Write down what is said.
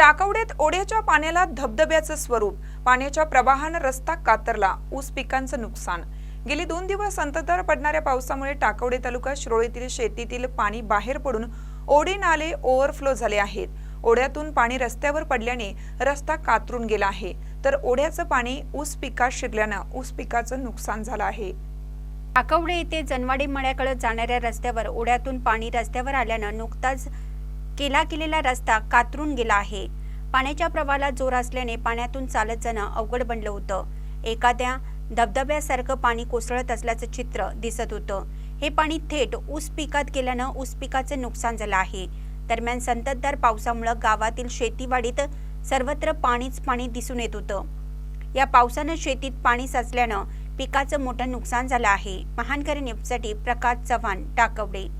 टाकवड्यात ओढ्याच्या पाण्याला धबधब्याचं स्वरूप. पाण्याच्या प्रवाहानं रस्ता कातरला. ऊस पिकांचं नुकसान. गेली दोन दिवस संततधार पडणाऱ्या पावसामुळे टाकवडे तालुका शिरोळीतील शेतीतील पाणी बाहेर पडून ओढे नाले ओव्हरफ्लो झाले आहेत. ओढ्यातून पाणी रस्त्यावर पडल्याने रस्ता कातरून गेला आहे. तर ओढ्याचं पाणी ऊस पिकात शिरल्यानं ऊस पिकाचं नुकसान झालं आहे. आकवडे येथे जनवाडी मळ्याकडे जाणाऱ्या रस्त्यावर ओढ्यातून पाणी रस्त्यावर आल्यानं नुकताच केला केलेला रस्ता कातरून गेला आहे. पाण्याच्या प्रवाहाला जोर असल्याने पाण्यातून चालत जाणं अवघड बनलं होतं. एखाद्या धबधब्यासारखं पाणी कोसळत असल्याचं चित्र दिसत होतं. हे पाणी थेट ऊस पिकात गेल्यानं ऊस पिकाचं नुकसान झालं आहे. दरम्यान संततधार पावसामुळं गावातील शेतीवाडीत सर्वत्र पाणीच पाणी दिसून येत होतं. या पावसानं शेतीत पाणी साचल्यानं पिकाचं मोठं नुकसान झालं आहे. महानकरी न्यूजसाठी प्रकाश चव्हाण टाकवडे.